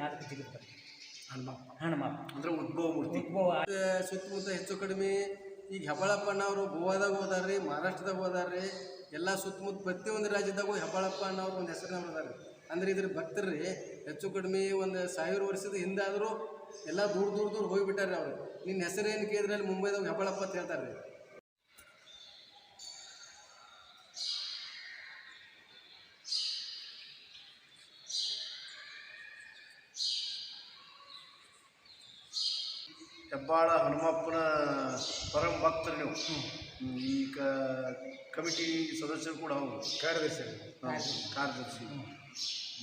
ಮ್ಯಾಲಕ್ಕೆ ಸಿಗುತ್ತೆ. ಹನುಮಪ್ಪ ಹನುಮಪ್ಪ ಅಂದ್ರೆ ಉದ್ಭವ ಮೂರ್ತಿ. ಉದ್ಭವ. ಸುತ್ತಮುತ್ತ ಹೆಚ್ಚು ಕಡಿಮೆ ಈಗ ಹೆಬ್ಬಾಳಪ್ಪನವರು ಗೋವಾದಾಗ ಹೋದಾರ್ರಿ ಮಹಾರಾಷ್ಟ್ರದಾಗ ಹೋದಾರ್ರಿ ಎಲ್ಲ ಸುತ್ತಮುತ್ತ ಪ್ರತಿಯೊಂದು ರಾಜ್ಯದಾಗೂ ಹೆಬ್ಬಾಳಪ್ಪ ಅನ್ನೋರು ಒಂದು ಹೆಸರಿನವ್ರು ಅದಾರ ಅಂದ್ರೆ ಇದ್ರ ಭಕ್ತರ್ರಿ ಹೆಚ್ಚು ಕಡಿಮೆ ಒಂದು ಸಾವಿರ ವರ್ಷದ ಹಿಂದೆ ಆದರೂ ಎಲ್ಲ ದೂರ ದೂರ ದೂರ ಹೋಗಿಬಿಟ್ಟಾರೆ ಅವರು. ನಿನ್ನ ಏನು ಕೇಳಿದ್ರೆ ಅಲ್ಲಿ ಮುಂಬೈದಾಗ ಹೆಬ್ಬಾಳಪ್ಪ ಅಂತ ಹೇಳ್ತಾರೆ ಹೆಬ್ಬಾಳ ಹನುಮಪ್ಪನ ಪರಮ ಭಕ್ತರು ನೀವು. ಈ ಕ ಕಮಿಟಿ ಸದಸ್ಯರು ಕೂಡ ಹೌದು. ಕಾರ್ಯದರ್ಶಿ ಕಾರ್ಯದರ್ಶಿ.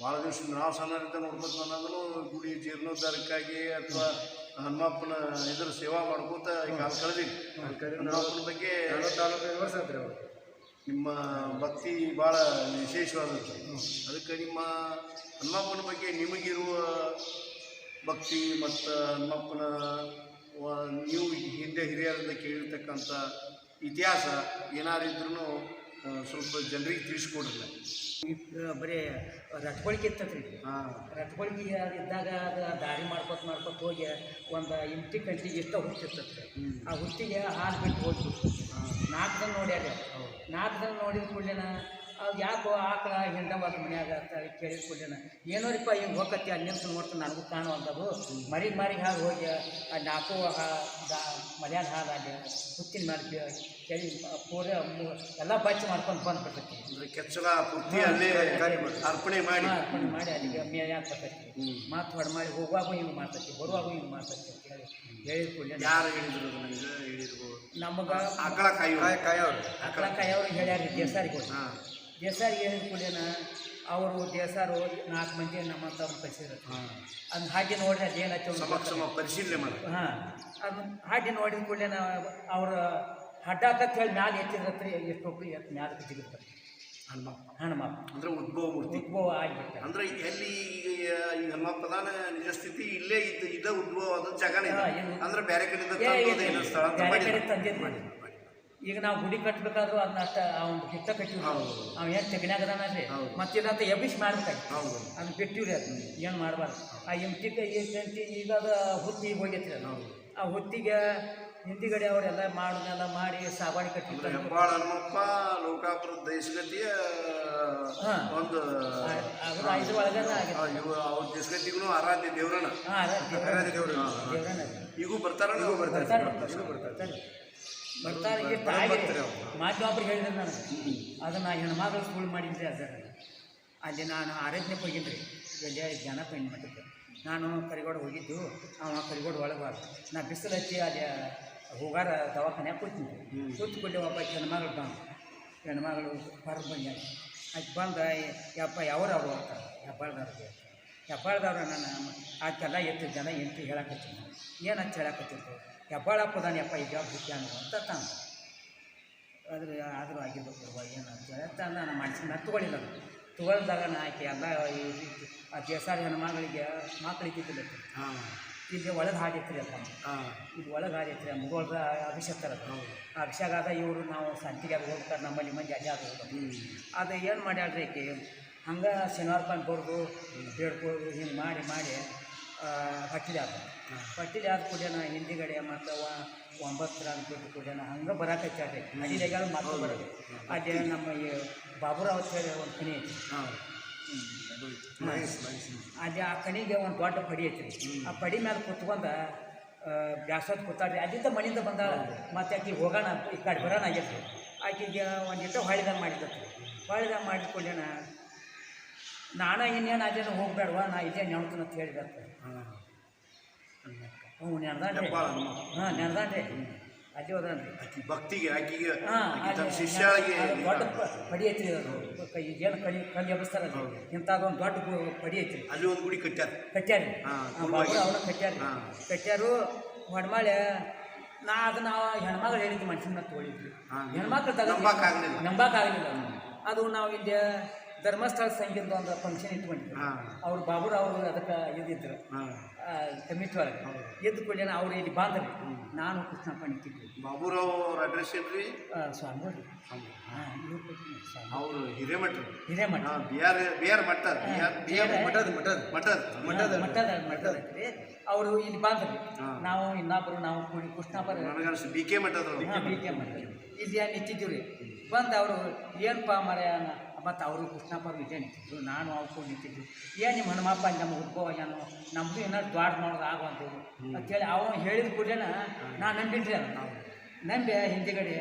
ಭಾಳ ದಿವಸ ನಾವು ಸಣ್ಣರಿಂದ ನೋಡ್ಬೇಕು ಅನ್ನೋದನ್ನು ಗುಡಿ ಜೀರ್ಣೋದ್ಧಾರಕ್ಕಾಗಿ ಅಥವಾ ಹನುಮಪ್ಪನ ಇದ್ರ ಸೇವಾ ಮಾಡ್ಕೋತ ಈಗ ಕಾಲ ಕಳೆದಿವಿ ಹನುಮಪ್ಪನ ಬಗ್ಗೆ ನಲವತ್ತೈದು ವರ್ಷ ಆತ್ರಿ ಅವರು. ನಿಮ್ಮ ಭಕ್ತಿ ಭಾಳ ವಿಶೇಷವಾದದ್ದು. ಅದಕ್ಕೆ ನಿಮ್ಮ ಹನುಮಪ್ಪನ ಬಗ್ಗೆ ನಿಮಗಿರುವ ಭಕ್ತಿ ಮತ್ತು ಹನುಮಪ್ಪನ ನೀವು ಹಿಂದೆ ಹಿರಿಯರಿಂದ ಕೇಳಿರ್ತಕ್ಕಂಥ ಇತಿಹಾಸ ಏನಾರಿದ್ರೂ ಸ್ವಲ್ಪ ಜನರಿಗೆ ತಿಳಿಸ್ಕೊಡ್ರಲ್ಲ. ಬರೀ ರಟ್ಕೊಳಿಕೆ ಇರ್ತದ್ರಿ ಹಾಂ. ರಟ್ಕೊಳಿಗೆ ಅದು ಇದ್ದಾಗ ಅದು ದಾರಿ ಮಾಡ್ಕೊತ ಮಾಡ್ಕೊತ ಹೋಗಿ ಒಂದು ಇಂಟಿ ಕಂಟಿಗೆ ಇಷ್ಟ ಹುಟ್ಟಿರ್ತದೆ ಆ ಹುಟ್ಟಿಗೆ ಹಾಲು ಬಿಟ್ಟು ಹೋಗ್ಬಿಟ್ಟು ನಾಲ್ಕು ಜನ ನೋಡ್ಯಾರ ನಾಲ್ಕು ಜನ ನೋಡಿದ ಕೂಡಲೇನ ಅದು ಯಾಕೋ ಆಕಳ ಹಿಂಡವಾದ ಮನ್ಯಾಗ ಅಂತ ಕೇಳಿದ ಏನೋ ರೀಪ ಹಿಂಗೆ ಹೋಗತ್ತೆ ಅಲ್ಲಿ ನಿಂತು ನೋಡ್ತಾನೆ ನನಗೂ ಕಾಣುವಂಥದ್ದು. ಮರಿ ಮರಿ ಹಾಗೆ ಹೋಗಿ ಆ ನಾಲ್ಕು ಹಾ ದಾ ಮರ್ಯಾದ ಹಾಲು ಅಲ್ಲಿ ಹುತ್ತಿನ ಮಾಡಿ ಕೇಳಿ ಪೂರ ಎಲ್ಲ ಬಚ್ಚಿ ಮಾಡ್ಕೊಂಡು ಬಂದ್ಬಿಡ್ತೈತಿ ಅಂದರೆ ಕೆಚ್ಚಲ ಪೂರ್ತಿ ಅಲ್ಲಿ ಅರ್ಪಣೆ ಮಾಡಿ. ಅರ್ಪಣೆ ಮಾಡಿ ಅಲ್ಲಿಗೆ ಮೇಯಾಗ ಬರ್ತೈತಿ ಮಾತು ಹೊಡೆ ಮಾಡಿ ಹೋಗುವಾಗೂ ಹಿಂಗೆ ಮಾಡ್ತೈತಿ ಬರುವಾಗೂ ಹಿಂಗೆ ಮಾಡ್ತೈತಿ ಅಂತ ಹೇಳಿ ಹೇಳಿದ ಕೂಡಲೇ ಯಾರು ಹೇಳಿದ್ರು ನನಗೆ ಹೇಳಿದ್ರು? ನಮಗೆ ಆಕಳ ಕಾಯಿ ಕಾಯವ್ರು ಅಕ್ಕಳ ಕೈಯವ್ರಿಗೆ ಹೇಳ್ಯಾರ ದೇಸಾರಿಗೆ ಹಾಂ. ದೇಸಾರಿಗೆ ಹೇಳಿದ ಕೂಡಲೇನ ಅವರು ದೇಸಾರು ನಾಲ್ಕು ಮಂದಿ ನಮ್ಮಂಥವ್ರು ಕಳಿಸಿದ್ರು ಅದು ಅದನ್ನ ಹಾಗೆ ನೋಡಿ ಅದೇನು ಸಮಕ್ಷಮ ಪರಿಶೀಲನೆ ಮಾಡಿ. ಹಾಂ. ಅದು ಹಾಗೆ ನೋಡಿದ ಕೂಡಲೇನ ಅವ್ರ ಹಡ್ಡಾಕತ್ ಹೇಳಿ ಮ್ಯಾಲೆ ಎತ್ತಿದ್ರತ್ರಿ ಎಷ್ಟೊಬ್ರು ಎತ್ತು ಮ್ಯಾಲೆ ಜಿಗಿರ್ತಾರೆ ಹನುಮಪ್ಪ ಹನುಮಪ್ಪ ಅಂದ್ರೆ ಉದ್ಭವ ಮೂರ್ತಿ. ಉದ್ಭವ ಆಗಿಬಿಟ್ಟ ಅಂದ್ರೆ ಎಲ್ಲಿ ಈಗ ಈ ಪ್ರಧಾನ ನಿಜ ಸ್ಥಿತಿ ಇಲ್ಲೇ ಇದ್ದ ಇದ್ದ ಉದ್ಭವ ಅದು ಜಾಗನೇ? ಅಂದ್ರೆ ಬೇರೆ ಕಡೆಯಿಂದ ತಂದಿದ್ದು ತಂದೋದು ಈಗ ನಾವು ಗುಡಿ ಕಟ್ಟಬೇಕಾದ್ರೂ ಅದನ್ನ ಅಷ್ಟ ಅವ್ನು ಹಿಟ್ಟ ಕಟ್ಟಿವಿ ಹೌದು. ಅವ್ ಏನು ತೆಗನ್ಯಾಗದಾನಲ್ರಿ ಹೌದು. ಮತ್ತೆ ಇದಂತ ಎಬ್ಬಿಸಿ ಮಾಡ್ಬೇಕಾಗಿ ಅದನ್ನ ಬಿಟ್ಟಿವ್ರಿ ಅದು ಏನು ಮಾಡಬಾರ್ದು. ಆ ಎಂಟಿಗೆ ಎಂಟಿ ಈಗ ಅದು ಹುತ್ತಿ ಹೋಗೈತ್ರಿ ಹೌದು. ಆ ಹುತ್ತಿಗೆ ಹಿಂದಿಗಡೆ ಅವರೆಲ್ಲ ಮಾಡೋದೆಲ್ಲ ಮಾಡಿ ಸಾಗಾಣಿ ಕಟ್ಟಿದ್ರು ಕಟ್ಟಿ ಹೆಬ್ಬಾಳ ಹನುಮಪ್ಪ ಲೋಕಾಪುರ ದೇಶಗತಿಯ. ಒಂದು ಒಳಗನ ಇವ ಅವ್ರ ದೇಶಗತಿಗೂ ಆರಾಧ್ಯ ದೇವ್ರಣ ಆರಾಧ್ಯ ದೇವ್ರು. ದೇವ್ರನ್ನ ಈಗೂ ಬರ್ತಾರ. ಬರ್ತಾರೆ. ಬರ್ತಾರೆ. ಬರ್ತಾರೆ ಎಷ್ಟು ಆಗಿದೆ ಮಾತು ಒಬ್ರಿಗೆ ಹೇಳಿದ್ರೆ ನಾನು ಅದನ್ನು ಹೆಣ್ಮಗಳು ಸ್ಕೂಲ್ ಮಾಡಿದ್ರಿ ಅದರ ಅಲ್ಲಿ ನಾನು ಆರಾಧನೆಗೆ ಹೋಗಿದ್ರಿ. ಇಲ್ಲಿ ಜನ ಪೈನ್ ಮಾಡಿದ್ದೆ ನಾನು ಕರಿಗೋಡು ಹೋಗಿದ್ದು ಅವ ಕರಿಗೋಡು ಒಳಗೆ ನಾ ಬಿಸಿಲು ಹಚ್ಚಿ ಅಲ್ಲಿ ಹೋಗಾರ ದವಾಖಾನೆ ಕೂತೀನಿ ಕೂತ್ಕೊಂಡು ಒಬ್ಬ ಹೆಣ್ಮಗಳು ಬಂದು. ಹೆಣ್ಮಗಳು ಹೊರಗೆ ಬಂದ ಅದು ಬಂದ ಯಪ್ಪ ಯಾವ್ರು ಅವರು ಅಂತ. ಹೆಬ್ಬಾಳ್ದವ್ರಿಗೆ ಹೆಬ್ಬಾಳ್ದವ್ರು ನಾನು ಆಕೆಲ್ಲ ಎತ್ತು ಜನ ಎಂಟು ಹೇಳಕತ್ತೀನಿ ಏನು ಅಂತ ಹೇಳಕತ್ತಿದ್ದು ಹೆಬ್ಬಾಳಪ್ಪದಾನ ಈ ಈಗ ಬಿಟ್ಟಾನು ಅಂತ ತಾನು ಆದರೆ ಆದರೂ ಆಗಿರ್ಬೇಕು ಏನು ಅಂತ ನಾನು ಮಾಡಿಸಿ ನಾನು ತೊಗೊಳಿಲ್ಲ ಅದು. ತೊಗೊಳ್ದಾಗ ನಾನು ಆಕೆ ಎಲ್ಲ ಆ ದೇಸಾರಿ ಹೆಣ್ಮಗಳಿಗೆ ಮಕ್ಕಳಿಗೆ ಇದ್ದಿಲ್ಲ ಹಾಂ. ಇಲ್ಲಿ ಒಳಗೆ ಹಾಡಿತ್ರಿ ಅಪ್ಪ. ಹಾಂ. ಇದು ಒಳಗೆ ಹಾಡೈತ್ರಿ ಮುಗೋಳ್ದ ಅಭಿಷೇಕ ಅದು. ಆ ಅಭಿಷೇಕ ಆದ ಇವರು ನಾವು ಸಂತಿಗೆ ಅದು ಹೋಗ್ತಾರೆ ನಮ್ಮಲ್ಲಿ ಮಂದಿ ಅಲ್ಲೇ ಅದು ಅದು ಏನು ಮಾಡ್ಯಾಳ್ರಿ ಈಕೆ? ಹಂಗೆ ಶನಿವಾರ ಬಂದು ಬರ್ದು ಬೇಡ್ಕೊಳ್ಳೋದು ಹಿಂಗೆ ಮಾಡಿ ಮಾಡಿ ಹಟ್ಟಿಲಿ ಆದ ಹಟ್ಟಿಲಿ ಆದ ಕೂಡೇನ ಹಿಂದಿಗಡೆ ಮತ್ತು ಒಂಬತ್ತರ ಅಂದ್ಬಿಟ್ಟು ಕೂಡೇನ ಹಂಗೆ ಬರಾಕೈತಿ ಅಡಿದಾಗ ಮಾತ್ರ ಬರೋದು ಅದೇ ನಮ್ಮ ಈ ಬಾಬುರಾವ್ ಹೇಳಿ ಒಂದು ಕಣಿ ಐತಿ ಅದೇ ಆ ಕಣಿಗೆ ಒಂದು ದೊಡ್ಡ ಪಡಿ ಐತಿ ಆ ಪಡಿ ಮೇಲೆ ಕುತ್ಕೊಂಡು ಬ್ಯಾಸೋದ್ ಕೂತಾಡ್ರಿ ಅಲ್ಲಿಂದ ಮನೆಯಿಂದ ಬಂದಾಳ ಮತ್ತೆ ಆಕೆ ಹೋಗೋಣ ಈ ಕಡೆ ಬರೋಣ ಆಗೈತಿ ಆಕೆಗೆ ಒಂದು ಇಟ್ಟು ಹೊಳಿದಾಗ ಮಾಡಿದ್ದತ್ರಿ ಹೊಳಿದಾಗ ಮಾಡಿಕೊಳ್ಳೇನ ನಾನು ಇನ್ನೇನು ಅದೇನು ಹೋಗ್ಬೇಡವಾ? ನಾ ಇದೇ ನೆಣ್ತೀನಿ ಅಂತ ಹೇಳಿದತ್ತ ಹಾಂ. ಹ್ಞೂ ಹನುಮಪ್ಪ ಹಾಂ ನೆನ್ದಾನ್ರಿ. ಅಲ್ಲಿ ಹೋದ್ರಿ ಆಕಿ ಭಕ್ತಿಗೆ ಆಕಿಗೆ ಹಾಂ ತನ್ನ ಶಿಷ್ಯಾಳಿಗೆ ದೊಡ್ಡ ಪಡಿ ಐತ್ರಿ ಅದು. ಕೈ ಏನು ಕಲಿ ಕಲ್ಲು ಎಬ್ಬಿಸ್ತಾರಲ್ಲ ಇಂಥದ್ದೊಂದು ದೊಡ್ಡ ಗು- ಪಡಿ ಐತ್ರಿ. ಅಲ್ಲಿ ಒಂದು ಗುಡಿ ಕಟ್ಟ್ಯಾರ. ಕಟ್ಟ್ಯಾರಿ. ಅವನ ಕಟ್ಟ್ಯಾರಿ. ಹಾ. ಕಟ್ಟ್ಯಾರು ಹೊಡ್ಮಾಳೆ ನಾ ಅದನ್ನ ಹೆಣ್ಮಗಳು ಹೇಳಿದ್ವಿ ಮನುಷ್ಯನ ತೋಳಿದ್ವಿ. ಹೆಣ್ಮಕ್ಳು ತಗೊಂಡು ನಂಬಕ್ಕಾಗ್ಲಿಲ್ಲ. ನಂಬಕ್ಕಾಗಲಿಲ್ಲ ಅದು ನಾವು ಇಲ್ಲಿ ಧರ್ಮಸ್ಥಳ ಸಂಗೀತ ಒಂದು ಫಂಕ್ಷನ್ ಇಟ್ಕೊಂಡಿದ್ರು. ಅವ್ರು ಬಾಬುರಾವ್ ಅವರು ಅದಕ್ಕೆ ಇದ್ದಿದ್ರು ಹಾಂ. ಕಮಿಟಿ ಒಳಗೆ. ಎದ್ದು ಕೂಡಲೇ ಅವ್ರು ಇಲ್ಲಿ ಬಾಂಧವ್ರಿ. ನಾನು ಕೃಷ್ಣಪ್ಪ ನಿಂತಿದ್ದೆ. ಬಾಬುರಾವ್ ಅವ್ರ ಅಡ್ರೆಸ್ ಏನ್ರಿ ಸ್ವಾಮಿ. ಅವರು ಹಿರೇಮಠ. ಹಿರೇಮಠ. ಹಾಂ B R B R Math. B R B R ಮಠದ ಮಠದ ಮಠದ ಮಠದ ಮಠದ ಮಠದ ಅವರು ಇಲ್ಲಿ ಬಾಂಧವ್ರಿ. ನಾವು ಇನ್ನೊಬ್ಬರು ನಾವು ಕೂಡಿ ಕೃಷ್ಣಪ್ಪರ ಬಿ ಕೆ ಮಠದವ್ರು ಬಿ ಕೆ ಮಠ ಇಲ್ಲಿ ನಿಂತಿದ್ದೀವಿ ರೀ ಬಂದು ಅವರು ಏನಪ್ಪ ಮರ ಮತ್ತು ಅವರು ಕೃಷ್ಣಪ್ಪ ವಿಜಯ್ ನಿಂತಿದ್ರು ನಾನು ಅವ್ರು ಕೂಡ ನಿಂತಿದ್ವಿ. ಏನು ನಿಮ್ಮ ಹನುಮಪ್ಪ ನಮ್ಮ ಉದ್ಭವ ಏನು? ನಮ್ಮದು ಏನಾದ್ರು ದ್ವಾಡ್ ಮಾಡೋದು ಆಗುವಂಥದ್ದು ಅಂತೇಳಿ ಅವನು ಹೇಳಿದ ಕೂಡಲೇ ನಾನು ನಂಬಿನ್ರಿ ಅದು ನಂಬಿ ಹಿಂದೆಗಡೆ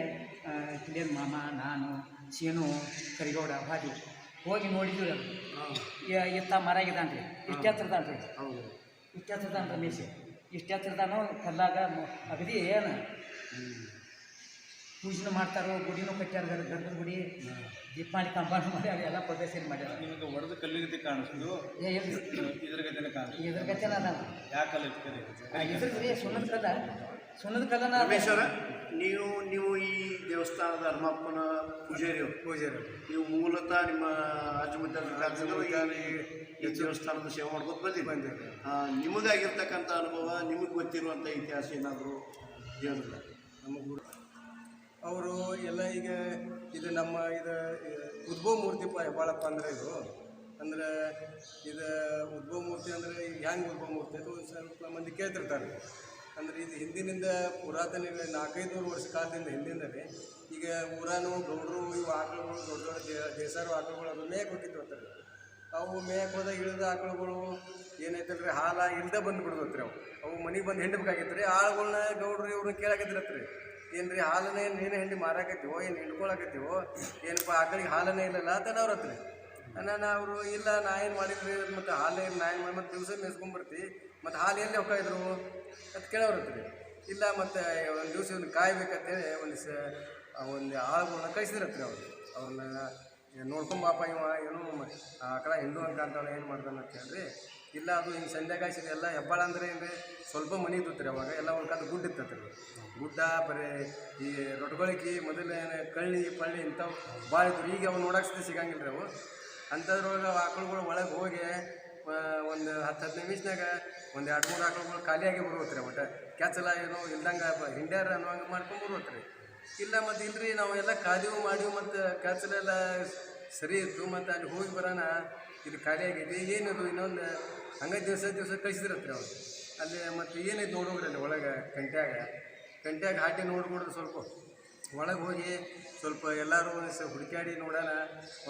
ಕಿಲಿಯನ್ ಮಾಮ ನಾನು ಸೀನು ಕರಿಗೌಡ ಭಾದಿ ಹೋಗಿ ನೋಡಿದ್ವಿ ಅದು ಇತ್ತ ಮರ ಇದ್ದಾನೆ ರೀ ಇಷ್ಟು ಹತ್ರದಾನ ರೀ ಹೌದು. ಇಷ್ಟು ಹತ್ರದಾನ ರಮೇಶ್. ಇಷ್ಟು ಹತ್ರದಾನು ಕಲ್ಲಾಗ ಅಗದಿ ಏನು? ಪೂಜೆನೂ ಮಾಡ್ತಾರೋ ಗುಡಿನೂ ಕಟ್ಟಾರ ಗರ್ ಗರ್ಭದ ಗುಡಿ. ದೀಪಾವಳಿ ಕಂಪೌಂಡ್ ಮಾಡಿ ಅವೆಲ್ಲ ಏನು ಮಾಡ್ಯಾರ ನಿಮಗೆ ಹೊಡೆದ ಕಲ್ಲಿಗತಿ ಕಾಣಿಸ್ತು ಏ ಎಲ್ಲಿ ಇದ್ರ ಗತಿನ ಕಾಣಿಸ್ತು ಇದ್ರ ಗತಿನ ಅದಾವ ಯಾಕೆ ಕಲ್ಲು ಎತ್ಕರಿ ಇದ್ರ ರೀ ಸುಣ್ಣದ ಕದ ಸುಣ್ಣದ ಕಲ್ಲನ ರಮೇಶ್ ನೀವು ನೀವು ಈ ದೇವಸ್ಥಾನದ ಹನುಮಪ್ಪನ ಪೂಜಾರಿ ಪೂಜೆರಿ ನೀವು ಮೂಲತಃ ನಿಮ್ಮ ರಾಜ್ಯ ಈ ದೇವಸ್ಥಾನದ ಸೇವೆ ಮಾಡ್ಕೊಂಡು ಬಂದಿ ನಿಮಗಾಗಿರ್ತಕ್ಕಂಥ ಅನುಭವ ನಿಮಗೆ ಗೊತ್ತಿರುವಂಥ ಇತಿಹಾಸ ಏನಾದರೂ ಹೇಳಿದ್ರೆ ನಮಗೆ ಅವರು ಎಲ್ಲ ಈಗ ಇದು ನಮ್ಮ ಇದು ಉದ್ಭವ ಮೂರ್ತಿ ಭಾಳಪ್ಪ ಅಂದ್ರೆ ಇದು. ಅಂದ್ರೆ ಇದು ಉದ್ಭವ ಮೂರ್ತಿ ಅಂದರೆ ಈಗ ಹ್ಯಾಂಗೆ ಉದ್ಭವ ಮೂರ್ತಿ ಅದು ಒಂದು ಸ್ವಲ್ಪ ಮಂದಿ ಕೇಳ್ತಿರ್ತಾರೆ. ಅಂದ್ರೆ ಇದು ಹಿಂದಿನಿಂದ ಪುರಾತನ ನಾಲ್ಕೈದು ವರ್ಷ ಕಾಲದಿಂದ ಹಿಂದಿಂದಲೇ ಈಗ ಊರಾನು ಗೌಡರು ಇವು ಆಕಳುಗಳು, ದೊಡ್ಡ ದೊಡ್ಡ ದೇಸಾರು ಆಕಳುಗಳು ಅದು ಮೇಯಕ್ಕೆ ಹೋಗಿದ್ದು ಅಂತಾರೆ. ಅವು ಮೇಯಕ್ಕೆ ಹೋದಾಗ ಇಳಿದ ಆಕಳುಗಳು ಏನೈತಲ್ರಿ, ಹಾಲ ಇಲ್ದೆ ಬಂದು ಬಿಡ್ದತ್ರಿ ಅವು. ಅವು ಮನೆಗೆ ಬಂದು ಹೆಂಡಬೇಕಾಗಿತ್ತು ರೀ ಆಳುಗಳನ್ನ ಗೌಡ್ರು ಇವ್ರನ್ನ ಕೇಳಾಕತ್ತಿರತ್ರಿ. ಏನು ರೀ ಹಾಲನ್ನ ಏನು ನೀನು ಹಿಂಡಿ ಮಾರಾಕತ್ತೀವೋ, ಏನು ಹಿಂಡ್ಕೊಳಕತ್ತೀವೋ? ಏನಪ್ಪ ಆಕಳಿಗೆ ಹಾಲನೇ ಇಲ್ಲಲ್ಲ ಅಂತ ಅವ್ರ ಹತ್ರ. ನಾನು ಅವರು ಇಲ್ಲ, ನಾ ಏನು ಮಾಡಿದ್ರಿ? ಮತ್ತು ಹಾಲು ಏನು, ನಾ ಏನು ಮಾಡಿ, ಮತ್ತು ದಿವಸ ಮೇಸ್ಕೊಂಬರ್ತಿ ಮತ್ತು ಹಾಲು ಎಲ್ಲಿ ಹೋಗ್ತಾಯಿದ್ರು ಅಂತ ಕೇಳೋರು ಹತ್ರ. ಇಲ್ಲ, ಮತ್ತು ಒಂದು ದಿವಸ ಇವ್ನ ಕಾಯ್ಬೇಕಂತೇಳಿ ಒಂದು ಸ ಒಂದು ಆಳುಗಳನ್ನ ಕಳಿಸಿದ್ರತ್ರಿ ಅವ್ರು. ಅವ್ರನ್ನ ನೋಡ್ಕೊಂಬಾಪ ಇವ, ಏನು ಆಕಳ ಹಿಂಡು ಅಂತ ಅಂತ ಏನು ಮಾಡ್ತಾನೆ ಅಂತ ಹೇಳ್ರಿ. ಇಲ್ಲ, ಅದು ಹಿಂಗೆ ಹಾಕ್ಸಿದ್ರೆ ಎಲ್ಲ ಹೆಬ್ಬಾಳ ಅಂದರೆ ಏನು ಸ್ವಲ್ಪ ಮನೆ ರೀ ಅವಾಗ, ಎಲ್ಲ ಒಂದು ಕಾದು ಗುಡ್ಡ ಇತ್ತತ್ರಿ ಗುಡ್ಡ, ಬರೀ ಈ ರೊಟ್ಗಳಿಕೆ, ಮೊದಲೇ ಕಳ್ಳಿ, ಪಳ್ಳಿ ಇಂಥವು ಭಾಳ ಇದ್ರು ಈಗ ಅವು ನೋಡಕ್ಕೆ ಸಿಗಂಗಿಲ್ಲ ರೀ ಅವು. ಅಂಥದ್ರೊಳಗೆ ಆಕಳುಗಳು ಒಳಗೆ ಹೋಗಿ ಒಂದು ಹತ್ತು ಹತ್ತು ನಿಮಿಷನಾಗ ಒಂದು ಎರಡು ಮೂರು ಆಕಳುಗಳು ಖಾಲಿಯಾಗಿ ಬರ್ಬೋತ್ರಿ ಒಟ್ಟು. ಕೆಚ್ಚಲ ಏನೋ ಇಲ್ದಂಗೆ ಹಿಂಡ್ಯಾರ ಅನ್ನೋಂಗೆ ಮಾಡ್ಕೊಂಡು ಬರ್ಬೋತ್ರಿ ಇಲ್ಲ ಮತ್ತು ನಾವು ಎಲ್ಲ ಕಾದಿವು, ಮಾಡಿವು ಮತ್ತು ಕೆಚ್ಚಲೆಲ್ಲ ಸರಿ ಇತ್ತು, ಮತ್ತು ಅಲ್ಲಿ ಹೋಗಿ ಬರೋಣ. ಇದು ಖಾಲಿ ಆಗೈತಿ ಏನದು ಇನ್ನೊಂದು ಹಂಗೆ ದಿವಸ ದಿವಸ ಕಳಿಸಿದ್ರತ್ರಿ ಅವ್ರು. ಅಲ್ಲಿ ಮತ್ತು ಏನೈತೆ ನೋಡೋಗ್ರಿ ಅಲ್ಲಿ ಒಳಗೆ ಕಂಟ್ಯಾಗ ಕಂಟ್ಯಾಗ ಹಾಟಿ ನೋಡ್ಬಿಡ್ರಿ ಸ್ವಲ್ಪ. ಒಳಗೆ ಹೋಗಿ ಸ್ವಲ್ಪ ಎಲ್ಲರೂ ಒಂದು ಹುಡುಕಾಡಿ ನೋಡೋಣ.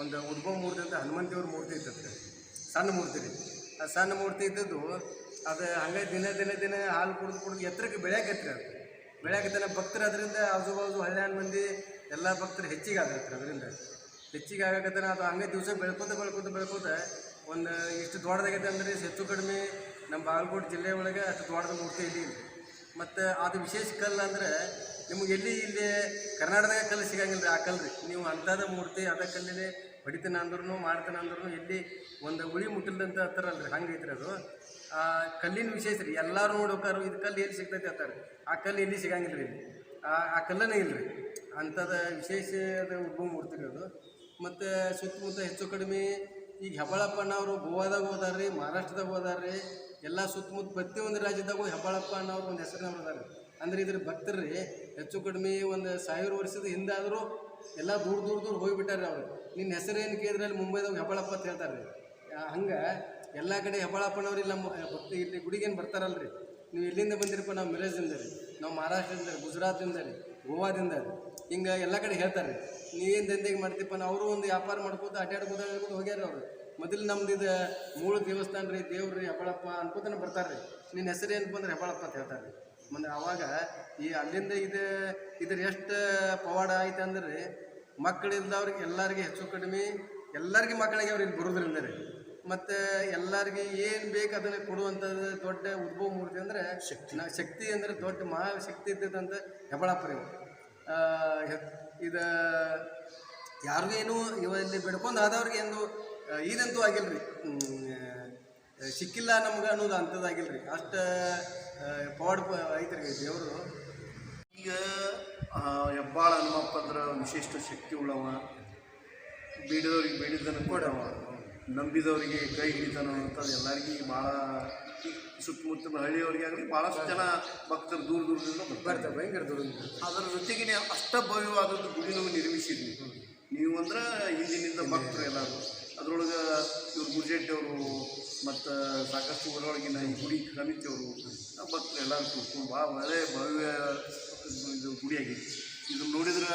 ಒಂದು ಉದ್ಭವ ಮೂರ್ತಿ ಅಂತ ಹನುಮಂತಿಯವ್ರ ಮೂರ್ತಿ ಇತ್ತು ಸಣ್ಣ ಮೂರ್ತಿ ರೀ. ಆ ಸಣ್ಣ ಮೂರ್ತಿ ಇದ್ದದ್ದು, ಅದು ಹಂಗೆ ದಿನ ದಿನ ದಿನ ಹಾಲು ಕುಡಿದು ಕುಡಿದು ಎತ್ತರಕ್ಕೆ ಬೆಳೆಯಾಕೈತ್ರಿ ಅದು. ಬೆಳೆಯಾಕೈತನ ಭಕ್ತರು ಅದರಿಂದ ಆಜು ಬಾಜು ಹಳ್ಳಿಯನ್ ಮಂದಿ ಎಲ್ಲ ಭಕ್ತರು ಹೆಚ್ಚಿಗೆ ಆಗತ್ರಿ ಅದರಿಂದ. ಹೆಚ್ಚಿಗೆ ಆಗಕತ್ತನ? ಅದು ಹಂಗೆ ದಿವಸ ಬೆಳ್ಕೊತ ಬೆಳ್ಕೊತ ಬೆಳ್ಕೋತ ಒಂದು ಇಷ್ಟು ದೊಡ್ಡದಾಗೈತೆ ಅಂದ್ರೆ ಹೆಚ್ಚು ಕಡಿಮೆ ನಮ್ಮ ಬಾಗಲಕೋಟೆ ಜಿಲ್ಲೆ ಒಳಗೆ ಅಷ್ಟು ದೊಡ್ಡದ ಮೂರ್ತಿ ಇಲ್ಲಿ ಮತ್ತು ಅದು ವಿಶೇಷ ಕಲ್ಲು ಅಂದರೆ ನಿಮ್ಗೆ ಎಲ್ಲಿ ಇಲ್ಲಿ ಕರ್ನಾಟಕದಾಗ ಕಲ್ಲು ಸಿಗಂಗಿಲ್ಲ ರೀ ಆ ಕಲ್ಲು ರೀ ನೀವು ಅಂಥದ ಮೂರ್ತಿ, ಅದ ಕಲ್ಲಿನೇ ಹೊಡಿತಾನೆ ಅಂದ್ರೂ ಮಾಡ್ತಾನೆ ಅಂದ್ರೂ ಎಲ್ಲಿ ಒಂದು ಉಳಿ ಮುಟ್ಟಿಲ್ದಂತ ಹತ್ತಾರಲ್ಲ ರೀ ಹಂಗೆ ಐತ್ರಿ ಅದು. ಆ ಕಲ್ಲಿನ ವಿಶೇಷ ರೀ, ಎಲ್ಲರೂ ನೋಡ್ಬೇಕಾದ್ರು ಇದು ಕಲ್ಲು ಎಲ್ಲಿ ಸಿಗ್ತೈತೆ ಅಂತಾರೆ. ಆ ಕಲ್ಲು ಎಲ್ಲಿ ಸಿಗಂಗಿಲ್ಲ ರೀ ಆ ಕಲ್ಲನೇ ಇಲ್ಲ ರೀ ಅಂಥದ ವಿಶೇಷದ ಉಬ್ಬ ಮೂರ್ತಿ ಅದು. ಮತ್ತು ಸುತ್ತಮುತ್ತ ಹೆಚ್ಚು ಕಡಿಮೆ ಈಗ ಹೆಬ್ಬಾಳಪ್ಪಣ್ಣ ಅವರು ಗೋವಾದಾಗ ಹೋದಾರ್ರಿ, ಮಹಾರಾಷ್ಟ್ರದಾಗ ಹೋದಾರ್ರಿ, ಎಲ್ಲ ಸುತ್ತಮುತ್ತ ಪ್ರತಿಯೊಂದು ರಾಜ್ಯದಾಗೂ ಹೆಬ್ಬಾಳಪ್ಪ ಅನ್ನೋರು ಒಂದು ಹೆಸರಿನವ್ರು ಅದಾರೆ ಅಂದ್ರೆ ಇದ್ರ ಭಕ್ತರು ರೀ ಹೆಚ್ಚು ಕಡಿಮೆ ಒಂದು ಸಾವಿರ ವರ್ಷದ ಹಿಂದೆ ಆದರೂ ಎಲ್ಲ ದೂರ ದೂರ ದೂರ ಹೋಗಿಬಿಟ್ಟಾರೆ ಅವರು. ನಿನ್ನ ಹೆಸರು ಏನು ಕೇಳಿದ್ರೆ ಅಲ್ಲಿ ಮುಂಬೈದಾಗ ಹೆಬ್ಬಾಳಪ್ಪ ಅಂತ ಹೇಳ್ತಾರೆ ಹಂಗೆ ಎಲ್ಲ ಕಡೆ ಹೆಬ್ಬಾಳಪ್ಪನವ್ರು ಇಲ್ಲಿ ನಮ್ಮ ಭಕ್ತಿ ಇಲ್ಲಿ ಗುಡಿಗೇನು ಬರ್ತಾರಲ್ರಿ. ನೀವು ಎಲ್ಲಿಂದ ಬಂದಿರಪ್ಪ? ನಾವು ಮಿಲೇಜ್ದಿಂದ ರೀ. ನಾವು ಮಹಾರಾಷ್ಟ್ರದಿಂದ ರೀ, ಗುಜರಾತ್ದಿಂದ ರೀ, ಗೋವಾದಿಂದ ರೀ. ಹಿಂಗೆ ಎಲ್ಲ ಕಡೆ ಹೇಳ್ತಾರೆ ನೀವೇನು ದಂಧೆಗೆ ಮಾಡ್ತೀಪ್ಪ ನಾವು ಅವರು ಒಂದು ವ್ಯಾಪಾರ ಮಾಡ್ಕೋತ ಅಡ್ಡಾಡ್ಕೋತ ಹೇಳ್ಕೊಂಡು ಹೋಗ್ಯಾರ ಅವರು. ಮೊದಲು ನಮ್ದು ಇದು ಮೂಲ ದೇವಸ್ಥಾನ ರೀ ದೇವ್ರು ರೀ ಹೆಬ್ಬಾಳಪ್ಪ ಅನ್ಕೋತಾನೆ ಬರ್ತಾರೆ ರೀ ನಿನ್ನ ಹೆಸರು ಏನಪ್ಪ ಅಂದ್ರೆ ಹೆಬ್ಬಾಳಪ್ಪ ಅಂತ ಹೇಳ್ತಾರೆ ರೀ ಮುಂದೆ ಅವಾಗ ಈ ಅಲ್ಲಿಂದ ಇದು ಇದ್ರ ಎಷ್ಟು ಪವಾಡ ಐತೆ ಅಂದ್ರೆ ಮಕ್ಕಳಿಲ್ದವ್ರಿಗೆ ಎಲ್ಲರಿಗೆ ಹೆಚ್ಚು ಕಡಿಮೆ ಎಲ್ಲರಿಗೆ ಮಕ್ಕಳಿಗೆ ಅವ್ರಿಗೆ ಬರೋದ್ರಿಂದ ರೀ ಮತ್ತು ಎಲ್ಲರಿಗೆ ಏನು ಬೇಕು ಅದನ್ನು ಕೊಡುವಂಥದ್ದು ದೊಡ್ಡ ಉದ್ಭವ ಮೂರ್ತಿ ಅಂದರೆ ಶಕ್ತಿ. ಶಕ್ತಿ ಅಂದರೆ ದೊಡ್ಡ ಮಹಾಶಕ್ತಿ ಇದ್ದದಂತ ಹೆಬ್ಬಾಳಪ್ಪ ರೀ ಇವು. ಆ, ಹೆ- ಇದು ಯಾರಿಗೂ ಏನು ಇವಲ್ಲಿ ಬಿಡ್ಕೊಂಡು ಆದವ್ರಿಗೆ ಎಂದು ಇದಂತೂ ಆಗಿಲ್ಲ ರೀ ಸಿಕ್ಕಿಲ್ಲ ನಮ್ಗೆ ಅನ್ನೋದು ಅಂಥದ್ದಾಗಿಲ್ಲ ರೀ ಅಷ್ಟು ಪಾಡ್ ಐತ್ರಿ ದೇವರು. ಈಗ ಹೆಬ್ಬಾಳ ಹನುಮಪ್ಪಂದ್ರ ವಿಶಿಷ್ಟ ಶಕ್ತಿ ಉಳ್ಳವ ಬೀಡಿದವ್ರಿಗೆ ಬೀಡಿದ್ದನ್ನು ಕೊಡವ. ನಂಬಿದವರಿಗೆ ಕೈ ಹಿಡಿತಾನೋ ಅಂತದ್ದು ಎಲ್ಲರಿಗೂ ಭಾಳ ಸುತ್ತಮುತ್ತ ಹಳ್ಳಿಯವ್ರಿಗೆ ಆಗಲಿ ಭಾಳಷ್ಟು ಜನ ಭಕ್ತರು ದೂರ ದೂರದಿಂದ ಬರ್ತಾರೆ. ಭಯಂಕರ ದೂರ ಅದರ ಜೊತೆಗೆ ಅಷ್ಟ ಭವ್ಯವಾದದ್ದು ಗುಡಿನೂ ನಿರ್ಮಿಸಿದ್ವಿ. ನೀವು ಅಂದ್ರೆ ಈಗಿನಿಂದ ಭಕ್ತರು ಎಲ್ಲರೂ. ಅದರೊಳಗೆ ಇವ್ರು ಗುರುಜೆಟ್ಟಿಯವರು ಮತ್ತು ಸಾಕಷ್ಟು ಊರೊಳಗಿನ ಈ ಗುಡಿ ಕಮಿತಿಯವರು ಭಕ್ತರು ಎಲ್ಲರೂ ಕೂತ್ಕೊಂಡು ಭಾಳ ಒಳ್ಳೆಯ ಭವ್ಯ ಇದು ಗುಡಿಯಾಗೈತಿ ಇದನ್ನು ನೋಡಿದ್ರೆ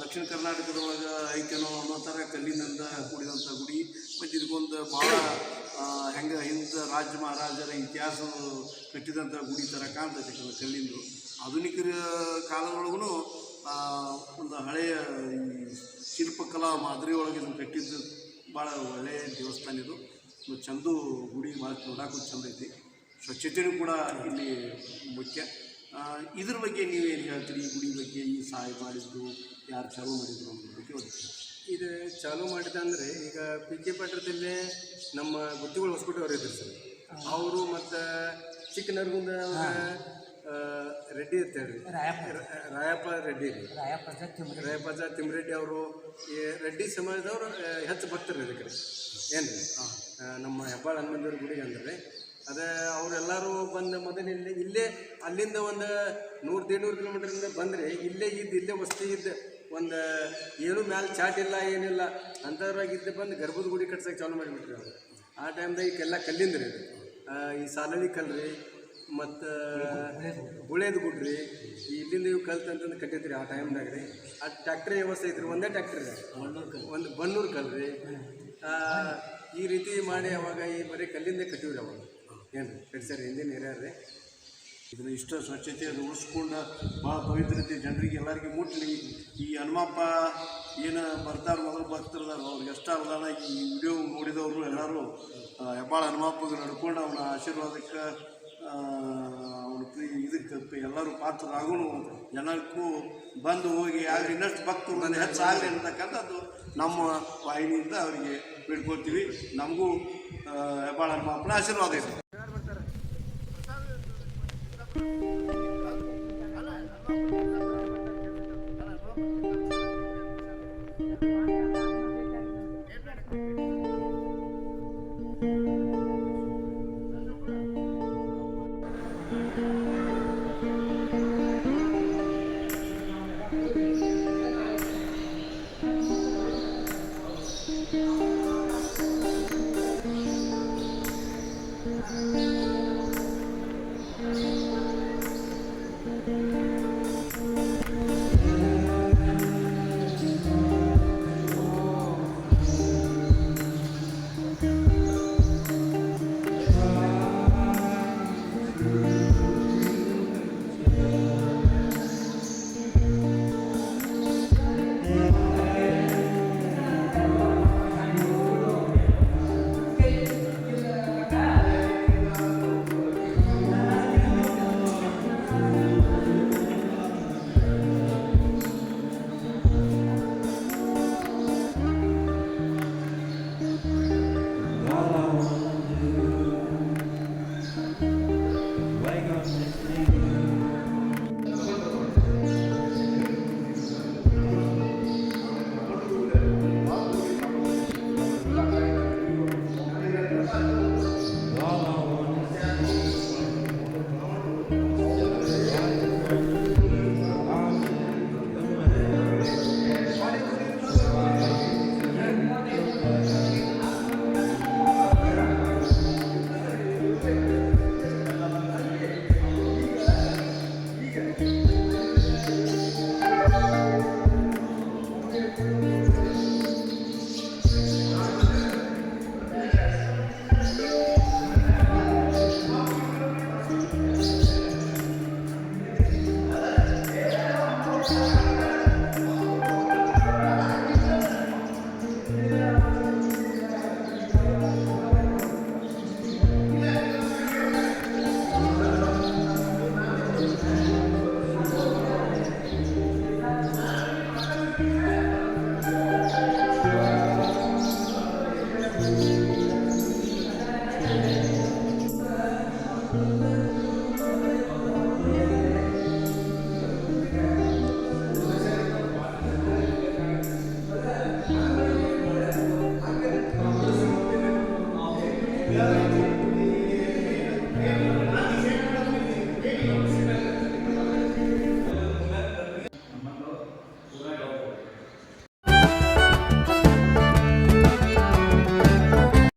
ದಕ್ಷಿಣ ಕರ್ನಾಟಕದೊಳಗೆ ಐತೇನೋ ಅನ್ನೋ ಥರ ಕಲ್ಲಿನಿಂದ ಕೂಡಿದಂಥ ಗುಡಿ. ಮತ್ತು ಇದಕ್ಕೊಂದು ಭಾಳ ಹೆಂಗೆ ಹಿಂದೆ ರಾಜ ಮಹಾರಾಜರ ಇತಿಹಾಸ ಕಟ್ಟಿದಂಥ ಗುಡಿ ಥರ ಕಾಣ್ತೈತೆ ಕಲ್ಲಿಂದು. ಆಧುನಿಕ ಕಾಲದೊಳಗೂ ಒಂದು ಹಳೆಯ ಶಿಲ್ಪಕಲಾ ಮಾದರಿ ಒಳಗೆ ಇದನ್ನು ಕಟ್ಟಿದ್ದು ಭಾಳ ಒಳ್ಳೆಯ ದೇವಸ್ಥಾನ ಇದು. ಚಂದು ಗುಡಿ ಭಾಳ ನೋಡೋಕ್ಕೂ ಚಂದ ಐತಿ ಸ್ವಚ್ಛತೆಯೂ ಕೂಡ ಇಲ್ಲಿ ಮುಖ್ಯ. ಇದ್ರ ಬಗ್ಗೆ ನೀವೇನು ಹೇಳ್ತೀರಿ? ಈ ಗುಡಿ ಬಗ್ಗೆ ಈ ಸಹಾಯ ಮಾಡಿದ್ರು ಯಾರು ಚಾಲೂ ಮಾಡಿದ್ರು ಅಂತ ಬಗ್ಗೆ ಇದು ಚಾಲೂ ಮಾಡಿದ ಅಂದರೆ ಈಗ ಪಿ ಕೆ ಪಟ್ಟಣದಲ್ಲೇ ನಮ್ಮ ಗುತ್ತಿಗಳು ಹೊಸಕೋಟೆ ಅವರು ಇದ್ರು ಸರ್. ಅವರು ಮತ್ತು ಚಿಕ್ಕ ನರಗುಂದ ರೆಡ್ಡಿ ಇರ್ತಾರೆ ಹೇಳಿ. ರಾಯಪ್ಪ. ರಾಯಪ್ಪ ರೆಡ್ಡಿ ರೀ ರಾಯಪ್ಪ ತಿಮ್ಮರೆಡ್ಡಿ. ಅವರು ಈ ರೆಡ್ಡಿ ಸಮಾಜದವರು ಹೆಚ್ಚು ಬರ್ತಾರೆ ಇದಕ್ಕೆ ಏನು ರೀ ನಮ್ಮ ಹೆಬ್ಬಾಳ ಹನುಮಂದಿರ ಗುಡಿಗೆ ಅಂದರೆ ಅದೇ ಅವರೆಲ್ಲರೂ ಬಂದು ಮೊದಲು ಇಲ್ಲೇ ಅಲ್ಲಿಂದ ಒಂದು ನೂರು ದೇಡ್ನೂರು ಕಿಲೋಮೀಟ್ರಿಂದ ಬಂದರೆ ಇಲ್ಲೇ ಇದ್ದು, ಇಲ್ಲೇ ವಸ್ತಿ ಇದ್ದು ಒಂದು ಏನು ಮ್ಯಾಲೆ ಚಾಟ್ ಇಲ್ಲ, ಏನಿಲ್ಲ ಅಂಥದ್ರಾಗ ಇದ್ದು ಬಂದು ಗರ್ಭದ ಗುಡಿ ಕಟ್ಸೋಕೆ ಚಾಲು ಮಾಡಿಬಿಟ್ರಿ ಅವರು. ಆ ಟೈಮ್ದಾಗ ಈಗೆಲ್ಲ ಕಲ್ಲಿಂದ ರೀ ಈ ಸಾಲಳಿ ಕಲ್ರಿ, ಮತ್ತು ಗುಳೇದು ಗುಡ್ರಿ, ಇಲ್ಲಿಂದ ಇವು ಕಲ್ತು ಅಂತಂದು ಕಟ್ಟಿದ್ರಿ ಆ ಟೈಮ್ದಾಗ ರೀ. ಆ ಟ್ಯಾಕ್ಟ್ರಿ ವ್ಯವಸ್ಥೆ ಐತ್ರಿ, ಒಂದೇ ಟ್ಯಾಕ್ಟ್ರಿ. ಒಂದು ಬನ್ನೂರು ಕಲ್ರಿ. ಈ ರೀತಿ ಮಾಡಿ ಅವಾಗ ಈ ಬರೀ ಕಲ್ಲಿಂದ ಕಟ್ಟಿವ್ರಿ ಅವಾಗ. ಏನು? ರೀ ಕಟ್ಸ್ಯಾರ ಹಿಂದಿನ ಹಿರಿಯರು ರೀ ಇಷ್ಟು ಇಷ್ಟ ಅದು ಉಳಿಸ್ಕೊಂಡು ಭಾಳ ಪವಿತ್ರತೆ ಜನರಿಗೆ ಎಲ್ಲರಿಗೆ ಮುಟ್ಲಿ ಈ ಹನುಮಪ್ಪ ಏನು ಬರ್ತಾರೆ ಮೊದಲು ಭಕ್ತರದಾರ ಅವ್ರಿಗೆ ಎಷ್ಟು ಅರ್ಧಾನ ಈ ವಿಡಿಯೋ ನೋಡಿದವರು ಎಲ್ಲರೂ ಹೆಬ್ಬಾಳ ಹನುಮಪ್ಪಗೆ ನಡ್ಕೊಂಡು ಅವನ ಆಶೀರ್ವಾದಕ್ಕೆ ಅವನ ಪ್ರೀ, ಇದಕ್ಕೆ ಎಲ್ಲರೂ ಪಾತ್ರರಾಗೂ ಜನಕ್ಕೂ ಬಂದು ಹೋಗಿ ಆಗ ಇನ್ನಷ್ಟು ಭಕ್ತರು ಹೆಚ್ಚಾಗಲಿ ಅಂತಕ್ಕಂಥದ್ದು ನಮ್ಮ ವಾಹಿನಿಯಿಂದ ಅವರಿಗೆ ಬಿಟ್ಕೊಳ್ತೀವಿ ನಮಗೂ ಹೆಬ್ಬಾಳ ಹನುಮಪ್ಪನ ಆಶೀರ್ವಾದ ಇದೆ.